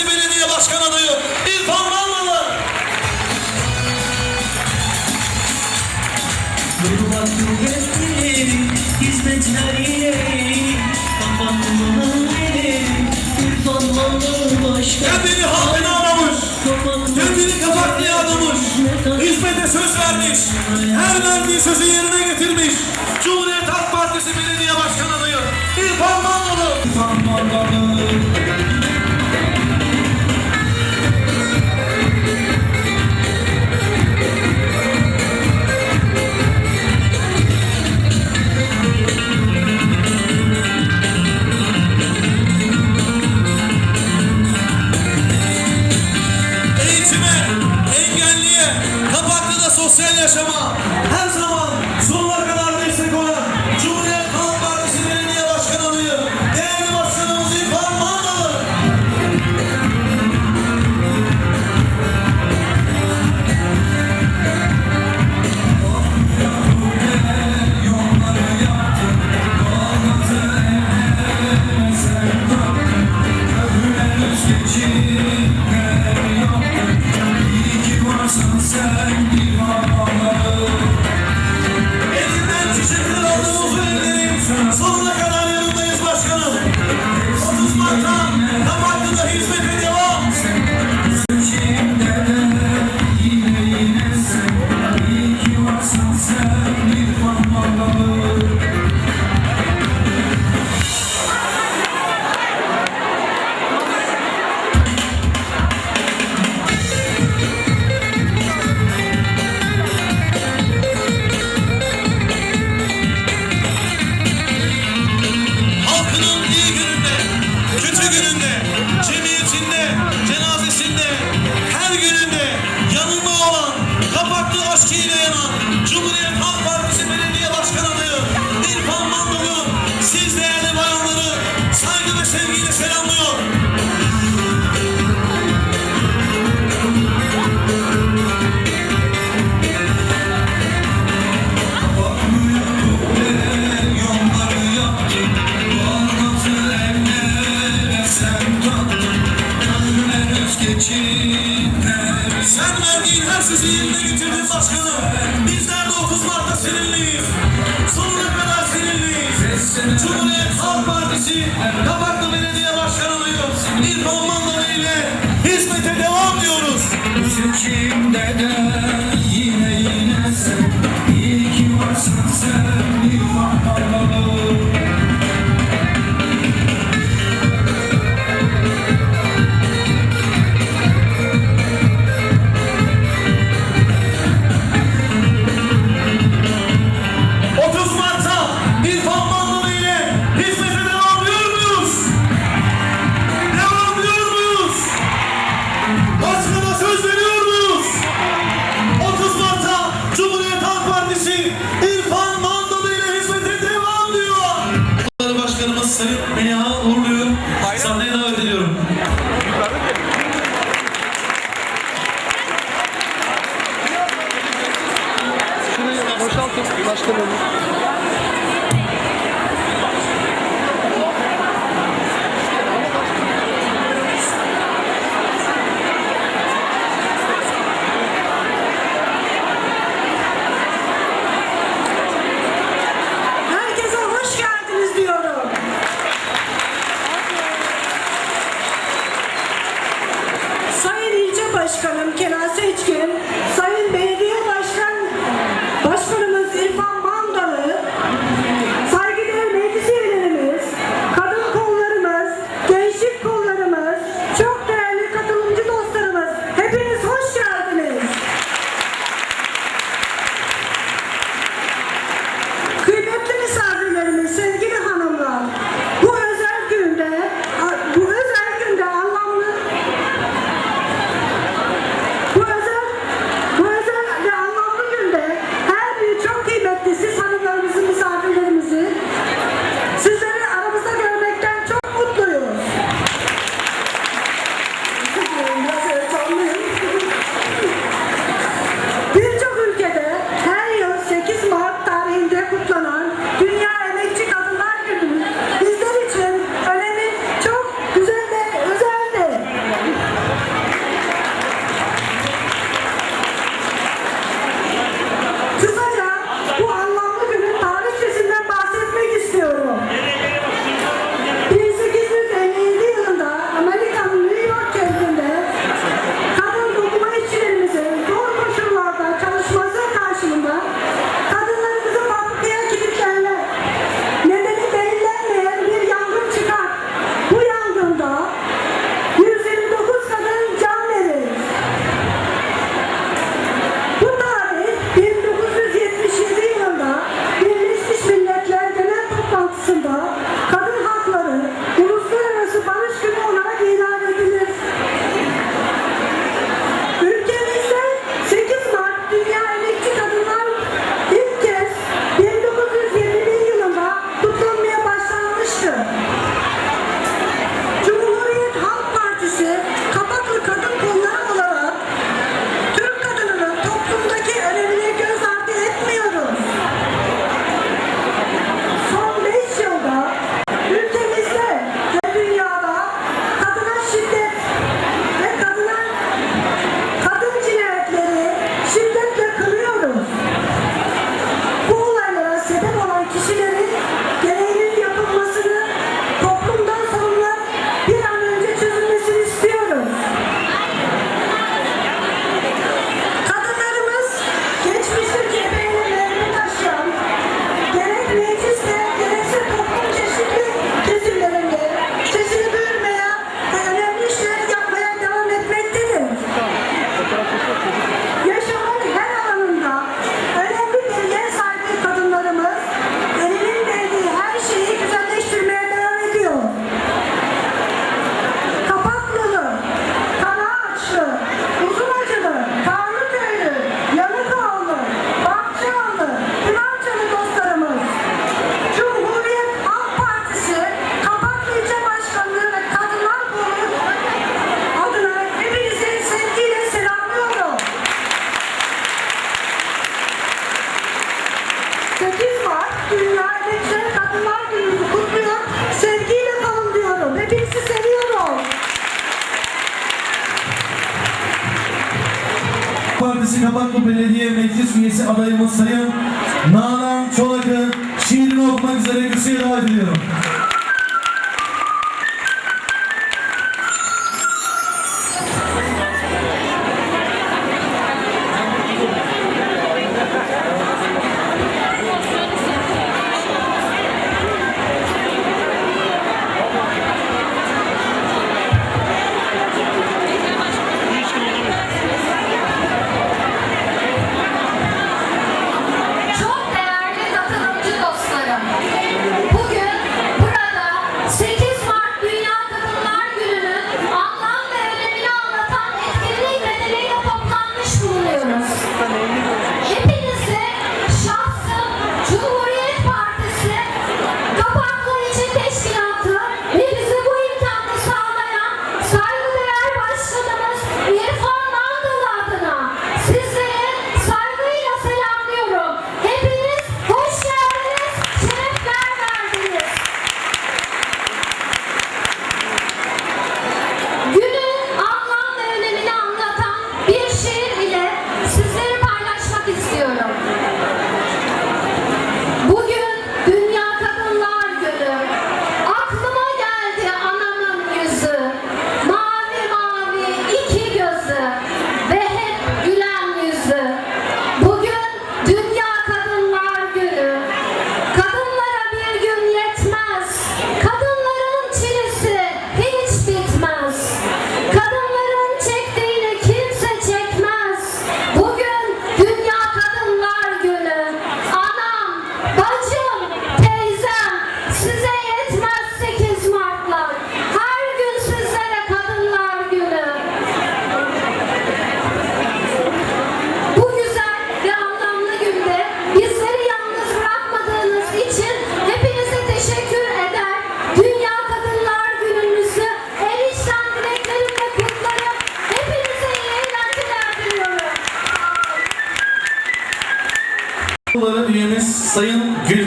Partisi Belediye Başkan adayı İrfan Varlılar. Kendini halkına aramış, kendini kapak adamış Hizmete söz vermiş, her verdiği sözü yerine getirmiş Cumhuriyet Halk Partisi Belediye Başkan adayı İrfan Varlılar Beni ha uğurluyor. Sahneye davet ediyor.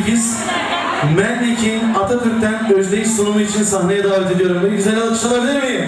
8. Mendik'in Atatürk'ten özdeyiş sunumu için sahneye davet ediyorum. Güzel alkışlanabilir miyim?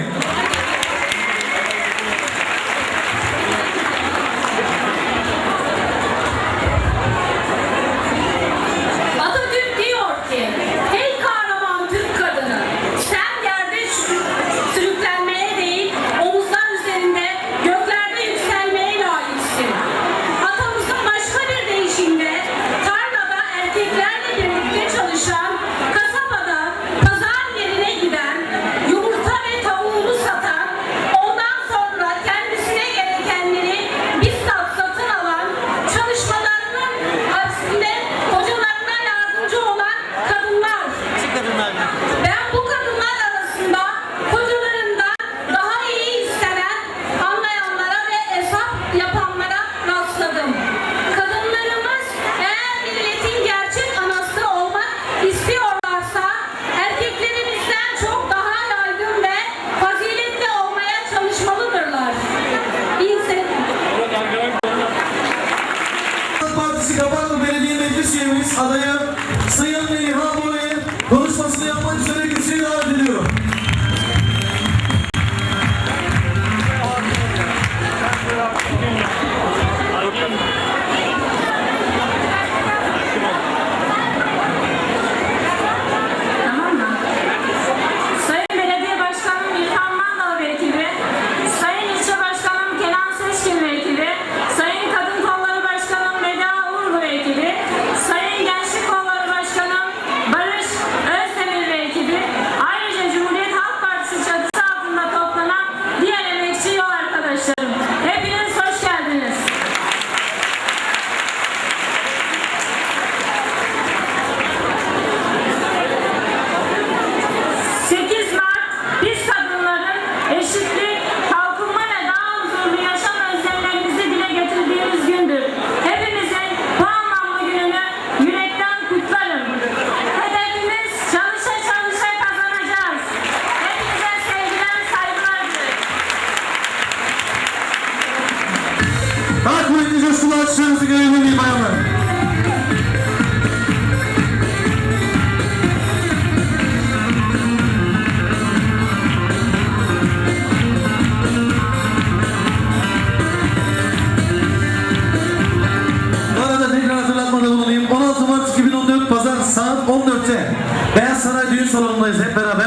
Salonundayız hep beraber.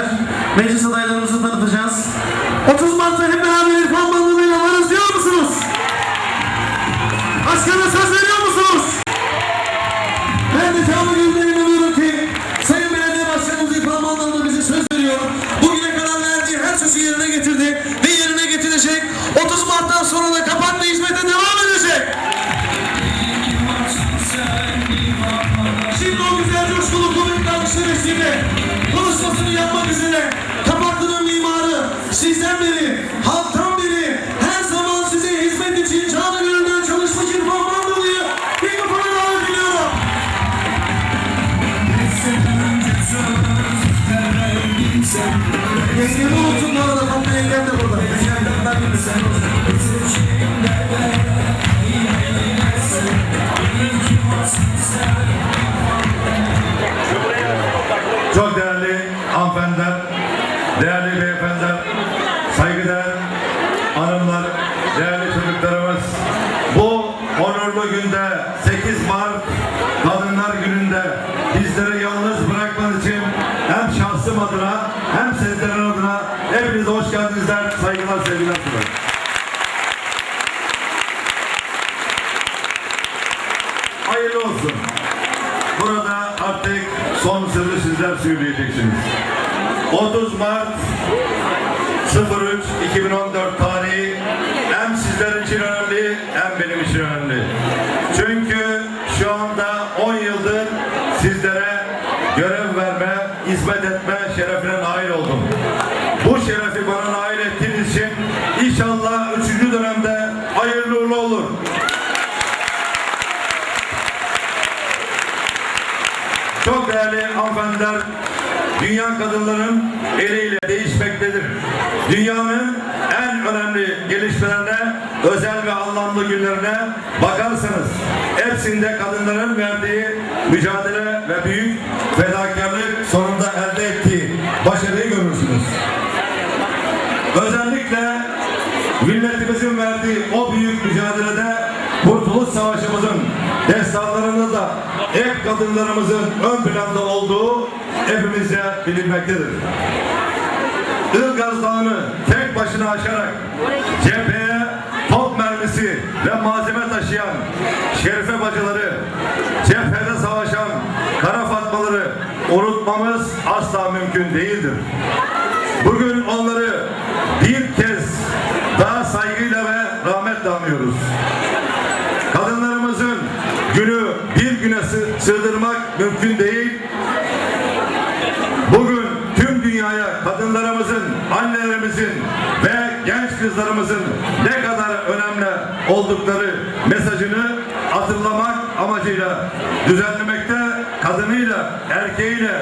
Bu Çünkü şu anda 10 yıldır sizlere görev verme, hizmet etme şerefine nail oldum. Bu şerefi bana nail ettiğiniz için inşallah 3. dönemde hayırlı uğurlu olur. Çok değerli hanımefendiler, dünya kadınların eliyle değişmektedir. Dünyanın en önemli gelişmelerine, özel anlamlı günlerine bakarsanız hepsinde kadınların verdiği mücadele ve büyük fedakarlık sonunda elde ettiği başarıyı görürsünüz. Özellikle milletimizin verdiği o büyük mücadelede Kurtuluş Savaşımızın destanlarında da hep kadınlarımızın ön planda olduğu hepimizce bilinmektedir. Ilgaz Dağı'nı tek başına aşarak ve malzeme taşıyan Şerife bacıları, cephede savaşan kara fatmaları unutmamız asla mümkün değildir. Bugün onları bir kez daha saygıyla ve rahmetle anıyoruz. Kadınlarımızın günü bir güne sı- sığdırmak mümkün değil. Bugün tüm dünyaya kadınlarımızın, annelerimizin ve genç kızlarımızın ne kadar oldukları mesajını hatırlamak amacıyla düzenlemekte kadınıyla, erkeğiyle,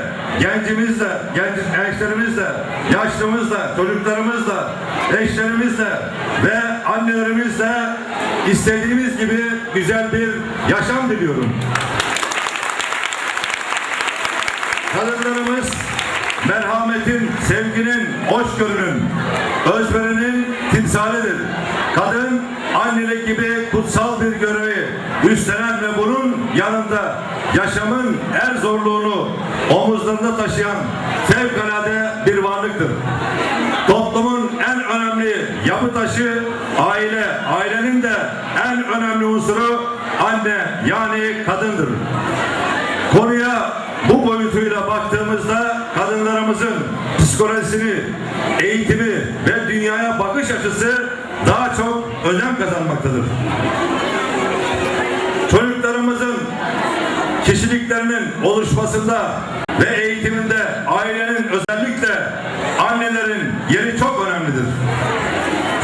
gencimizle, genç gençlerimizle, yaşlımızla, çocuklarımızla, eşlerimizle ve annelerimizle istediğimiz gibi güzel bir yaşam diliyorum. Kadınlarımız merhametin, sevginin, hoşgörünün, özverinin timsalidir. Kadın annelik gibi kutsal bir görevi üstlenen ve bunun yanında yaşamın her zorluğunu omuzlarında taşıyan fevkalade bir varlıktır. Toplumun en önemli yapı taşı aile. Ailenin de en önemli unsuru anne yani kadındır. Konuya bu boyutuyla baktığımızda kadınlarımızın psikolojisini, eğitimi ve dünyaya bakış açısı daha çok önem kazanmaktadır. Çocuklarımızın kişiliklerinin oluşmasında ve eğitiminde ailenin özellikle annelerin yeri çok önemlidir.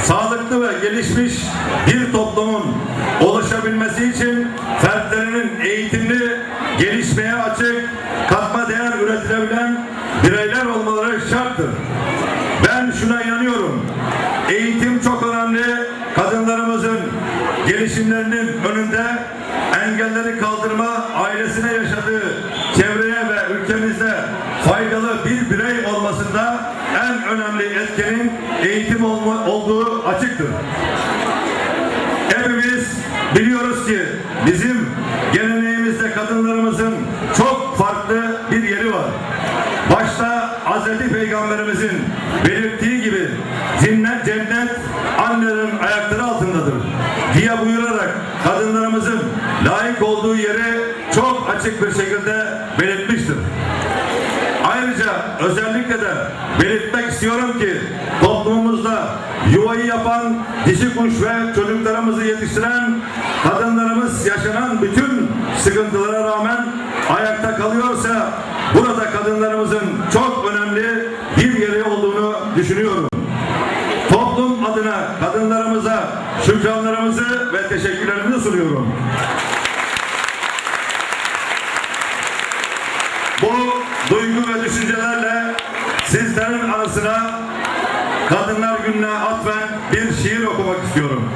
Sağlıklı ve gelişmiş bir toplumun oluşabilmesi için fertlerinin Peygamberimizin belirttiği gibi cennet, cennet annelerin ayakları altındadır diye buyurarak kadınlarımızın layık olduğu yeri çok açık bir şekilde belirtmiştir. Ayrıca özellikle de belirtmek istiyorum ki toplumumuzda yuvayı yapan dişi kuş ve çocuklarımızı yetiştiren kadınlarımız yaşanan bütün sıkıntılara rağmen ayakta kalıyorsa burada kadınlarımızın çok önemli düşünüyorum. Toplum adına kadınlarımıza şükranlarımızı ve teşekkürlerimizi sunuyorum. Bu duygu ve düşüncelerle sizlerin arasına Kadınlar Günü'ne atfen bir şiir okumak istiyorum.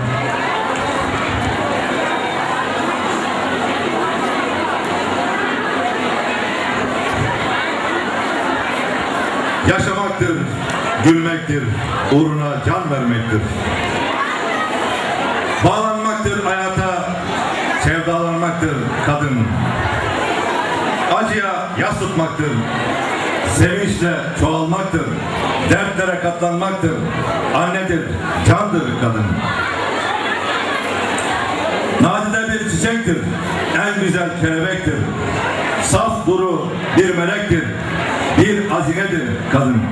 Gülmektir, uğruna can vermektir. Bağlanmaktır hayata, sevdalanmaktır kadın. Acıya yas tutmaktır. Sevinçle çoğalmaktır. Dertlere katlanmaktır. Annedir, candır kadın. Nadide bir çiçektir. En güzel kelebektir. Saf duru bir melektir. Bir hazinedir kadın.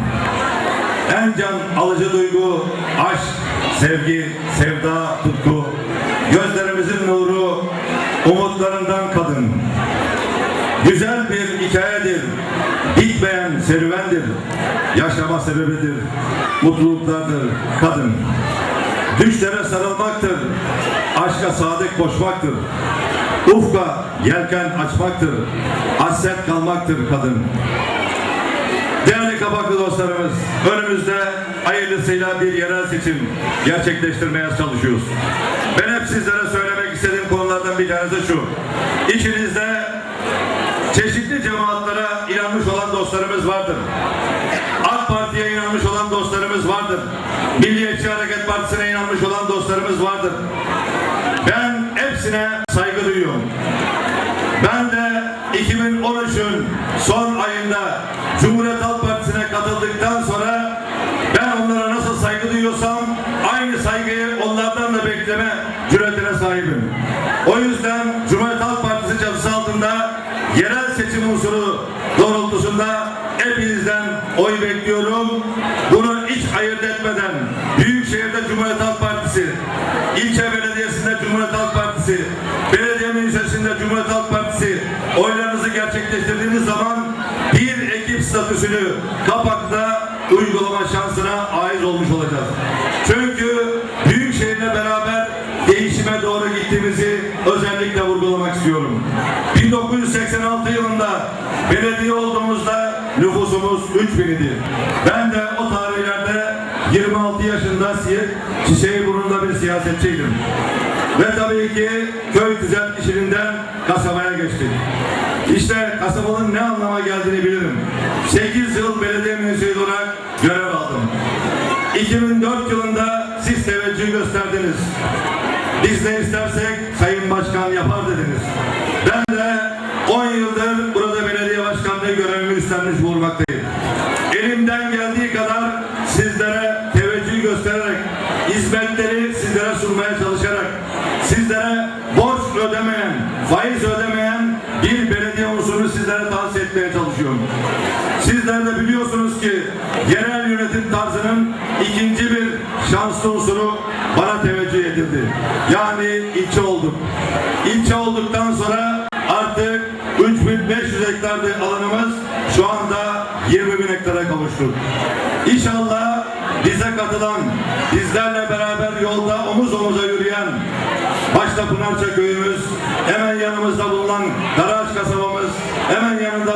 En can alıcı duygu, aşk, sevgi, sevda, tutku. Gözlerimizin nuru, umutlarından kadın. Güzel bir hikayedir. Bitmeyen serüvendir. Yaşama sebebidir. Mutluluklardır kadın. Düşlere sarılmaktır. Aşka sadık koşmaktır. Ufka yelken açmaktır. Hasret kalmaktır kadın. Değerli Kabaklı dostlarımız, önümüzde hayırlısıyla bir yerel seçim gerçekleştirmeye çalışıyoruz. Ben hep sizlere söylemek istediğim konulardan bir tanesi şu. İçinizde çeşitli cemaatlere inanmış olan dostlarımız vardır. AK Parti'ye inanmış olan dostlarımız vardır. Milliyetçi Hareket Partisi'ne inanmış olan dostlarımız vardır. Ben hepsine saygı duyuyorum. Ben de 2013'ün son ayında Cumhuriyet Halk Partisi'ne katıldıktan sonra ben onlara nasıl saygı duyuyorsam aynı saygıyı onlardan da bekleme cüretine sahibim. O yüzden Cumhuriyet Halk Partisi çatısı altında yerel seçim unsuru doğrultusunda hepinizden oy bekliyorum. Bunu hiç ayırt etmeden Büyükşehir'de Cumhuriyet Halk Partisi, ilçe belediyesinde Cumhuriyet Halk Partisi, belediye meclisinde Cumhuriyet Halk Partisi oylarınızı gerçekleştirdiğiniz zaman bir statüsünü kapakta uygulama şansına ait olmuş olacağız. Çünkü Büyükşehir'le beraber değişime doğru gittiğimizi özellikle vurgulamak istiyorum. 1986 yılında belediye olduğumuzda nüfusumuz 3000 idi. Ben de o tarihlerde 26 yaşında si- Çiçeğiburnu'nda bir siyasetçiydim. Ve tabii ki köy düzelt işinden kasabaya geçtik. İşte kasabanın ne anlama geldiğini bilirim. 8 yıl belediye müdürü olarak görev aldım. 2004 yılında siz teveccüh gösterdiniz. Biz ne istersek Sayın Başkan yapar dediniz. Ben de 10 yıldır burada belediye başkanlığı görevimi üstlenmiş bulunmaktayım. Elimden geldiği kadar sizlere teveccüh göstererek, hizmetleri sizlere sunmaya çalışarak, sizlere borç ödemeyen, faiz ödemeyen bir belediye unsurunu sizlere tavsiye etmeye çalışıyorum. Sizler de biliyorsunuz ki yerel yönetim tarzının ikinci bir şanslı unsuru bana teveccüh edildi. Yani ilçe olduk. İlçe olduktan sonra artık 3500 hektarlık alanımız şu anda 20 bin hektara kavuştu. İnşallah bize katılan, bizlerle beraber yolda omuz omuza yürüyen başta Pınarça köyümüz, hemen yanımızda bulunan Karaağaç kasabamız, hemen yanında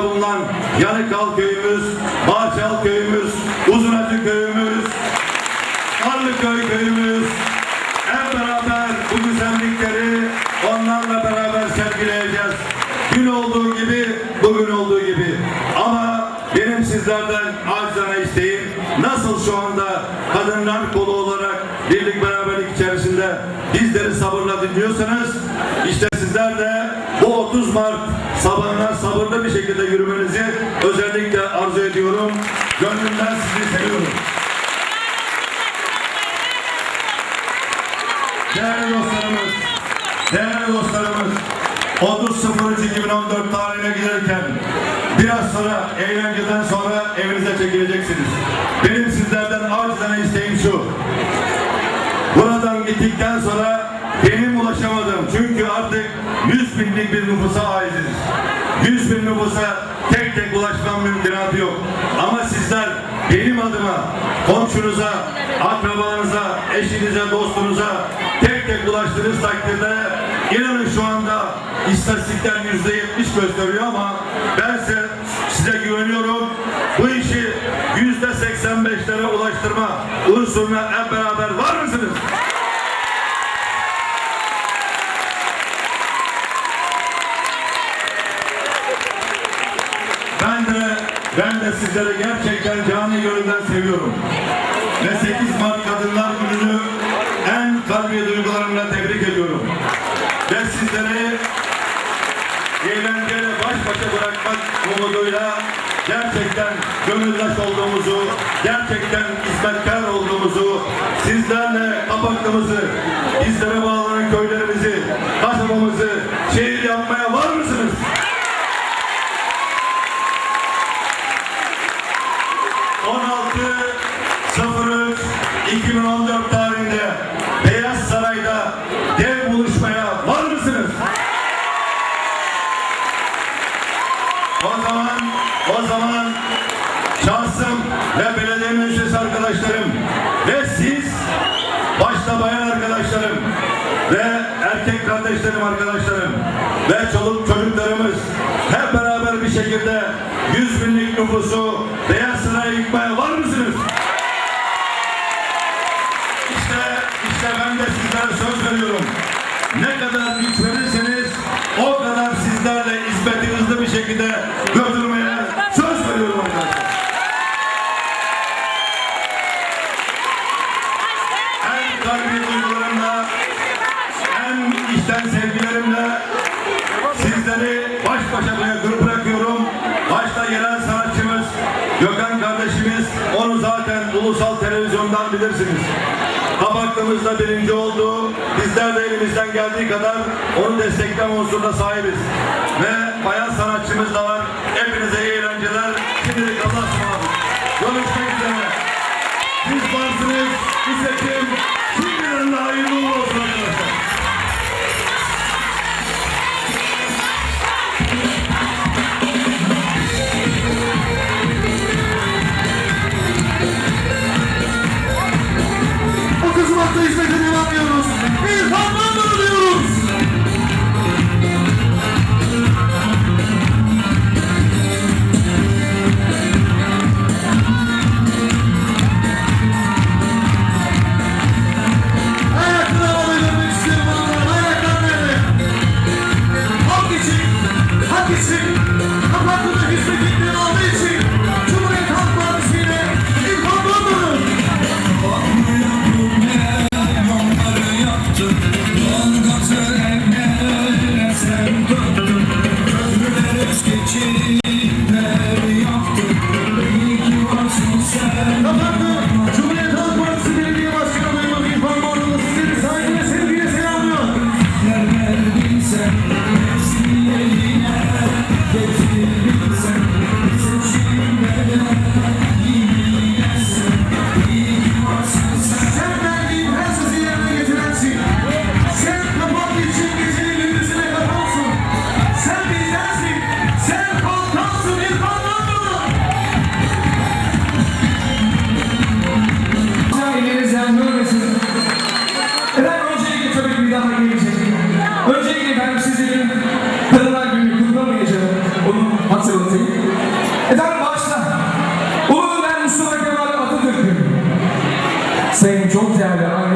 Yanıkal köyümüz, Bağçal köyümüz, Uzunacı köyümüz, Arlıköy köyümüz, hep beraber bu güzellikleri onlarla beraber sergileyeceğiz. Gün olduğu gibi, bugün olduğu gibi. Ama benim sizlerden acizane isteğim nasıl şu anda kadınlar kolu olarak birlik beraberlik içerisinde bizleri sabırla dinliyorsanız işte sizler de bu 30 Mart sabahına sabırlı bir şekilde yürümenizi özellikle arzu ediyorum. Gönlümden sizi seviyorum. Değerli dostlarımız, değerli dostlarımız 30.03.2014 tarihine giderken biraz sonra eğlenceden sonra evinize çekileceksiniz. Benim sizlerden acizane isteğim şu. Buradan gittikten sonra benim ulaşamadığım çünkü 100 binlik bir nüfusa aitiz. 100 bin nüfusa tek tek ulaşmam mümkünatı yok. Ama sizler benim adıma komşunuza, akrabanıza, eşinize, dostunuza tek tek ulaştığınız takdirde inanın şu anda istatistikler yüzde yetmiş gösteriyor ama ben size, size güveniyorum. Bu işi yüzde seksen beşlere ulaştırma unsuruna hep beraber var mısınız? Ben de ben de sizleri gerçekten canı gönülden seviyorum. Ve 8 Mart Kadınlar Günü'nü en kalbi duygularımla tebrik ediyorum. Ve sizleri eğlenceyle baş başa bırakmak umuduyla gerçekten gönüldaş olduğumuzu, gerçekten hizmetkar olduğumuzu, sizlerle kapaklımızı, bizlere bağlanan köylerimizi, kasabamızı şehir yapmaya var mısınız? O zaman, o zaman şahsım ve belediye meclis arkadaşlarım ve siz başta bayan arkadaşlarım ve erkek kardeşlerim arkadaşlarım ve çoluk çocuklarımız hep beraber bir şekilde 100 binlik nüfusu Beyaz Saray'a yıkmaya var mısınız? İşte, işte ben de sizlere söz veriyorum. Ne kadar güç o kadar sizlerle hizmeti Kapaklığımızda birinci oldu. Bizler de elimizden geldiği kadar onu destekleme unsuruna sahibiz. Ve bayan sanatçımız da var. Hepinize iyi eğlenceler. Şimdilik Allah'a ısmarladık. Görüşmek üzere. Siz varsınız. Bu seçim Yeah.